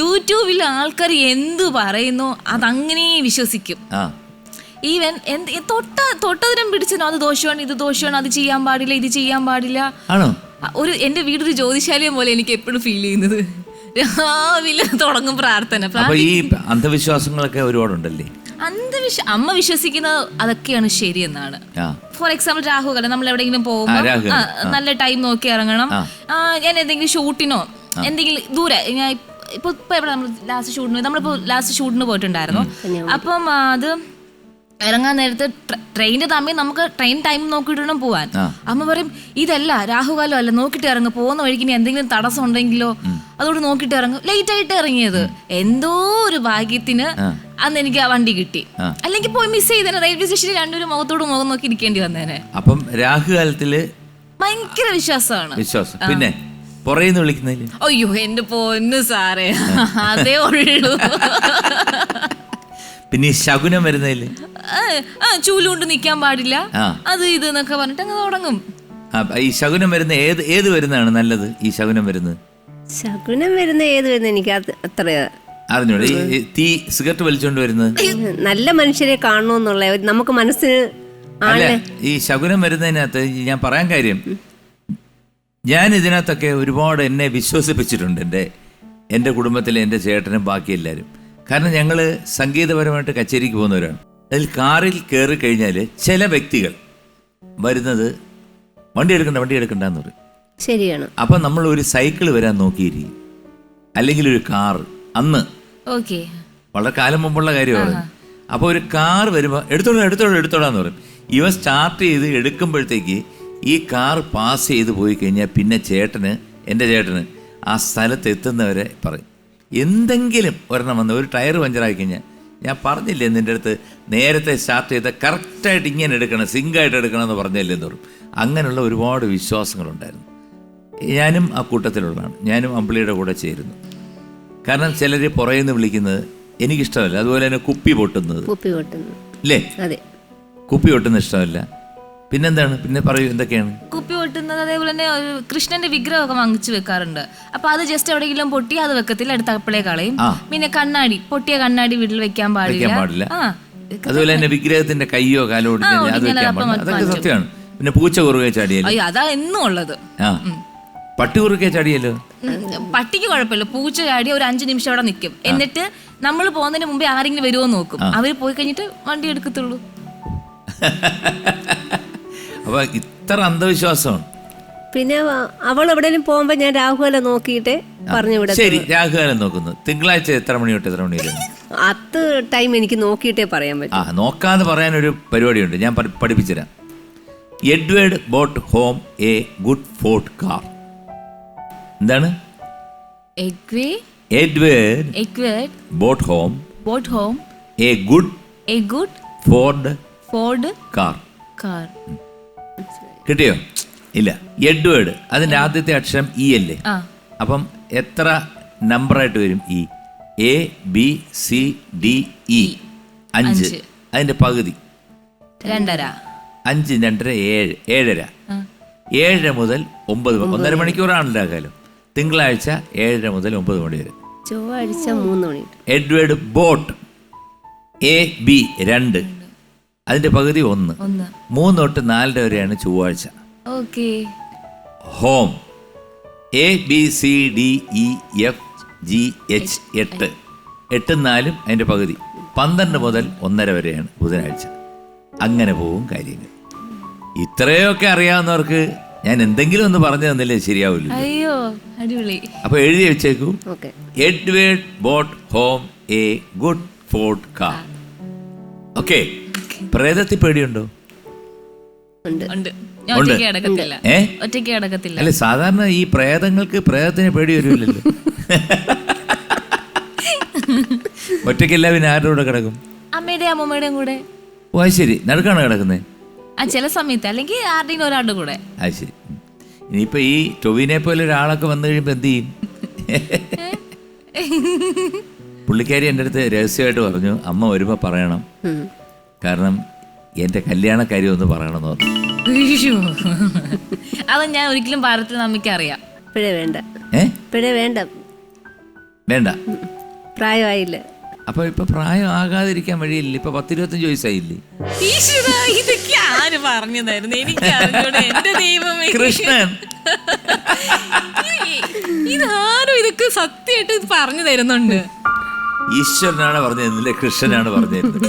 യൂട്യൂബിൽ ആൾക്കാർ എന്തു പറയുന്നു അതങ്ങനെ വിശ്വസിക്കും. ഈവൻ എന്ത് തൊട്ട തൊട്ടതിനും പിടിച്ചനോ അത് ദോഷമാണ് ഇത് ദോഷമാണ് അത് ചെയ്യാൻ പാടില്ല ഇത് ചെയ്യാൻ പാടില്ല. ഒരു എന്റെ വീടൊരു ജ്യോതിശാലയം പോലെ എനിക്ക് എപ്പോഴും ഫീൽ ചെയ്യുന്നത്. രാവിലെ തുടങ്ങും പ്രാർത്ഥന. ഈ അന്ധവിശ്വാസങ്ങളൊക്കെ ഒരുപാടുണ്ടല്ലേ? അന്ധവിശ്വ അമ്മ വിശ്വസിക്കുന്നത് അതൊക്കെയാണ് ശരിയെന്നാണ്. എന്നാണ് ഫോർ എക്സാമ്പിൾ രാഹു രാഹുകാലം നമ്മൾ എവിടെയെങ്കിലും പോകുമ്പോൾ നല്ല ടൈം നോക്കി ഇറങ്ങണം. ഞാൻ എന്തെങ്കിലും ഷൂട്ടിനോ എന്തെങ്കിലും ദൂരെ ഞാൻ ഇപ്പൊ ഇപ്പൊ എവിടെ നമ്മൾ ലാസ്റ്റ് ഷൂട്ടിന് നമ്മളിപ്പോ ലാസ്റ്റ് ഷൂട്ടിന് പോയിട്ടുണ്ടായിരുന്നു. അപ്പം അത് ഇറങ്ങാൻ നേരത്ത് ട്രെയിനിന്റെ തമ്മിൽ നമുക്ക് ട്രെയിൻ ടൈം നോക്കിയിട്ട് വേണം പോവാൻ അമ്മ പറയും ഇതല്ല രാഹുകാലം അല്ല നോക്കിട്ട് ഇറങ്ങും. പോകുന്ന വഴിക്ക് ഇനി എന്തെങ്കിലും തടസ്സം ഉണ്ടെങ്കിലോ? അതുകൊണ്ട് നോക്കിട്ട് ഇറങ്ങും. ലേറ്റ് ആയിട്ട് ഇറങ്ങിയത്. എന്തോ ഒരു ഭാഗ്യത്തിന് അന്ന് എനിക്ക് ആ വണ്ടി കിട്ടി. അല്ലെങ്കിൽ പോയി മിസ് ചെയ്തേനെ. റെയിൽവേ സ്റ്റേഷനിൽ രണ്ടുപേരും മുഖത്തോട് മുഖം നോക്കി ഇരിക്കേണ്ടി വന്നേനെ. അപ്പം രാഹുകാലത്തിൽ ഭയങ്കര വിശ്വാസമാണ്. വിശ്വാസം. പിന്നെ പുറയുന്ന് വിളിക്കുന്നതിൽ. അയ്യോ എന്റെ പൊന്നു സാറേ. അതേ ഉള്ളൂ. പിന്നെ ഈ ശകുനം വരുന്നതിൽ. ചൂലുകൊണ്ട് നിക്കാൻ പാടില്ല. അത് ഇത് എന്നൊക്കെ പറഞ്ഞിട്ട് അങ്ങ് തുടങ്ങും. ഈ ശകുനം വരുന്ന ഏത് ഏത് വരുന്നതാണ് നല്ലത് ഈ ശകുനം വരുന്നത്? ശകുനം വരുന്ന ഏത് വരുന്ന എനിക്ക് അത് അത്ര അറിഞ്ഞൂടെ ഈ ഈ തീ സിഗരറ്റ് വലിച്ചുകൊണ്ട് വരുന്നത്? നല്ല മനുഷ്യരെ കാണണമെന്നുള്ള ഒരു- നമുക്ക് മനസ്സിന് അല്ല ആളെ ഈ ശകുനം വരുന്നതിനകത്ത് ഞാൻ പറയാൻ കാര്യം ഞാൻ ഇതിനകത്തൊക്കെ ഒരുപാട് എന്നെ വിശ്വസിപ്പിച്ചിട്ടുണ്ട് എന്റെ എന്റെ കുടുംബത്തിലെ എന്റെ ചേട്ടനും ബാക്കി എല്ലാവരും. കാരണം ഞങ്ങൾ സംഗീതപരമായിട്ട് കച്ചേരിക്ക് പോകുന്നവരാണ്. അതിൽ കാറിൽ കയറി കഴിഞ്ഞാൽ ചില വ്യക്തികൾ വരുന്നത് വണ്ടി എടുക്കണ്ട വണ്ടി എടുക്കണ്ടെന്ന് പറയും. ശരിയാണ്. അപ്പം നമ്മൾ ഒരു സൈക്കിൾ വരാൻ നോക്കിയിരിക്കും. അല്ലെങ്കിൽ ഒരു കാർ അന്ന്. ഓക്കെ. വളരെ കാലം മുമ്പുള്ള കാര്യമാണ് അപ്പോൾ ഒരു കാർ വരുമ്പോൾ എടുത്തോളൂ എടുത്തോളൂ എടുത്തോളാന്ന് പറയും. ഇവ സ്റ്റാർട്ട് ചെയ്ത് എടുക്കുമ്പോഴത്തേക്ക് ഈ കാർ പാസ് ചെയ്ത് പോയി കഴിഞ്ഞാൽ പിന്നെ ചേട്ടന് എന്റെ ചേട്ടന് ആ സ്ഥലത്ത് എത്തുന്നവരെ പറയും. എന്തെങ്കിലും ഒരെണ്ണം വന്ന് ഒരു ടയർ പഞ്ചറായി കഴിഞ്ഞാൽ ഞാൻ പറഞ്ഞില്ലേ നിന്റെ അടുത്ത് നേരത്തെ സ്റ്റാർട്ട് ചെയ്ത കറക്റ്റായിട്ട് ഇങ്ങനെ എടുക്കണം സിങ്കായിട്ട് എടുക്കണം എന്ന് പറഞ്ഞില്ലേ എന്ന് പറയും അങ്ങനെയുള്ള ഒരുപാട് വിശ്വാസങ്ങളുണ്ടായിരുന്നു. ഞാനും ആ കൂട്ടത്തിലുള്ളതാണ്. ഞാനും അമ്പിളിയുടെ കൂടെ ചേരുന്നു. കാരണം ചിലർ പുറയുന്ന് വിളിക്കുന്നത് എനിക്കിഷ്ടമല്ല. അതുപോലെ തന്നെ കുപ്പി പൊട്ടുന്നത്. കുപ്പി പൊട്ടുന്നത്. അല്ലേ കുപ്പി പൊട്ടുന്നത് ഇഷ്ടമല്ല. പിന്നെന്താണ്? പിന്നെ പറയൂ എന്തൊക്കെയാണ്? കുപ്പി പൊട്ടുന്നത് അതേപോലെ തന്നെ ഒരു കൃഷ്ണന്റെ വിഗ്രഹമൊക്കെ വാങ്ങിച്ചു വെക്കാറുണ്ട്. അപ്പൊ അത് ജസ്റ്റ് എവിടെയെങ്കിലും പൊട്ടി അത് വെക്കത്തില്ല അടുത്ത അപ്പളേ കളയും. ആ. പിന്നെ കണ്ണാടി പൊട്ടിയ കണ്ണാടി വീട്ടിൽ വെക്കാൻ പാടില്ല. വെക്കാൻ പാടില്ല. ആ. അതുപോലെ തന്നെ വിഗ്രഹത്തിന്റെ കയ്യോ കാലോ ഒടിഞ്ഞാൽ അത് ഒടിഞ്ഞാൽ വെക്കാൻ പാടില്ല. അതൊക്കെ മാറ്റും. സത്യമാണ്. പിന്നെ പൂച്ച കുറുകെ ചാടിയല്ലോ അയ്യോ അതാ എന്നും ഉള്ളത്. ആ. പട്ടി കുറുകെ ചാടിയല്ലോ ഉം, പട്ടിക്ക് കുഴപ്പമില്ല. പൂച്ച ചാടി ഒരു അഞ്ചു നിമിഷം അവിടെ നിൽക്കും എന്നിട്ട് നമ്മൾ പോകുന്നതിന് മുമ്പേ ആരെങ്കിലും വരുമോ എന്ന് നോക്കും. അവർ പോയി കഴിഞ്ഞിട്ട് വണ്ടി എടുക്കത്തുള്ളൂ. അപ്പൊ ഇത്ര അന്ധവിശ്വാസമാണ്. പിന്നെ അവൾ എവിടെയും പോകുമ്പോ ഞാൻ രാഹുകാലം നോക്കിയിട്ട് പറഞ്ഞു വിട ശരി രാഹുകാലം നോക്കുന്നു. തിങ്കളാഴ്ച എത്ര മണി തൊട്ട് എത്ര മണി വരെ അത് ടൈം എനിക്ക് നോക്കിയിട്ടേ പറയാൻ പറ്റും. ആ നോക്കാന്ന് പറയാനൊരു പരിപാടിയുണ്ട്. ഞാൻ പഠി- പഠിപ്പിച്ചുതരാം. Edward bought home a good Ford car. എന്താണ്? Edward Edward bought home bought home a good a good Ford Ford car. Car. കിട്ടിയോ? ഇല്ല. എഡ്വേർഡ് അതിന്റെ ആദ്യത്തെ അക്ഷരം ഇ അല്ലേ? ആ. അപ്പം എത്ര നമ്പറായിട്ട് വരും E A B C D E അഞ്ച്. അതിന്റെ പകുതി. രണ്ടര. അഞ്ച് രണ്ടര ഏഴ്. ഏഴര. ഏഴര മുതൽ ഒമ്പത് ഒന്നര മണിക്കൂറാണല്ലോ കാലം. തിങ്കളാഴ്ച ഏഴര മുതൽ ഒമ്പത് മണി വരെ. ചൊവ്വാഴ്ച മൂന്ന് മണി. Edward bought. എ ബി രണ്ട്. അതിന്റെ പകുതി ഒന്ന്. ഒന്ന്. മൂന്ന് തൊട്ട് നാലര വരെയാണ് ചൊവ്വാഴ്ച. Okay. Home. A B C D E F G H എട്ട്. എട്ടും നാലും അതിന്റെ പകുതി. പന്ത്രണ്ട് മുതൽ ഒന്നര വരെയാണ് ബുധനാഴ്ച. അങ്ങനെ പോവും കാര്യങ്ങൾ. ഇത്രയൊക്കെ അറിയാവുന്നവർക്ക് ഞാൻ എന്തെങ്കിലും ഒന്ന് പറഞ്ഞു തന്നില്ലേ ശരിയാവില്ല അയ്യോ അടിപൊളി. അപ്പോൾ എഴുതി വെച്ചേക്കൂ. Edward bought home a good Ford car. Okay. പ്രേതത്തിൽ പേടിയുണ്ടോ? ഉണ്ട്. ഞാൻ ഉണ്ട്. ഒറ്റയ്ക്ക് കിടക്കത്തില്ല. ഏ? ഒറ്റയ്ക്ക് കിടക്കത്തില്ല. അല്ല സാധാരണ ഈ പ്രേതങ്ങൾക്ക് പ്രേതത്തിന് പേടി വരുമല്ലോ. ഒറ്റയ്ക്കല്ല പിന്നെ ആരുടെ കൂടെ കിടക്കും? അമ്മയുടെയും അമ്മമ്മയുടെയും കൂടെ. ഓ അത് ശരി. നടുക്കാണ് കിടക്കുന്നത് ആ ചില സമയത്ത്. അല്ലെങ്കിൽ ആരുടെയും ഒരാളുടെ കൂടെ. അത് ശരി. ഇനിയിപ്പോ ഈ ടൊവിനെ പോലെ ഒരാളൊക്കെ വന്നു കഴിയുമ്പോ എന്ത് ചെയ്യും? പുള്ളിക്കാരി എന്റെ അടുത്ത് രഹസ്യമായിട്ട് പറഞ്ഞു. അമ്മ വരുമ്പോൾ പറയണം. കാരണം എന്റെ കല്യാണ കാര്യം ഒന്ന് പറയണമെന്ന് പറഞ്ഞു. ഉയ്യോ. അത് ഞാൻ ഒരിക്കലും അമ്മയ്ക്ക് അറിയാം ഇപ്പോഴേ വേണ്ട. ഏ? ഇപ്പോഴേ വേണ്ട. വേണ്ട? പ്രായമായില്ല? അപ്പൊ ഇപ്പൊ പ്രായം ആകാതിരിക്കാൻ വഴിയില്ല. ഇപ്പൊ പത്തിരുപത്തഞ്ച് വയസ്സായില്ലേ? ഈശ്വര ഇതൊക്കെ ആര് പറഞ്ഞതായിരുന്നു? എനിക്ക് അറിഞ്ഞൂടെ എന്റെ ദൈവമേ. കൃഷ്ണൻ. ഇതാരും ഇതൊക്കെ സത്യമായിട്ട് ഇത് പറഞ്ഞു തരുന്നുണ്ട് ഈശ്വരനാണ് പറഞ്ഞു തരുന്നില്ലേ കൃഷ്ണനാണ് പറഞ്ഞിരുന്നത്.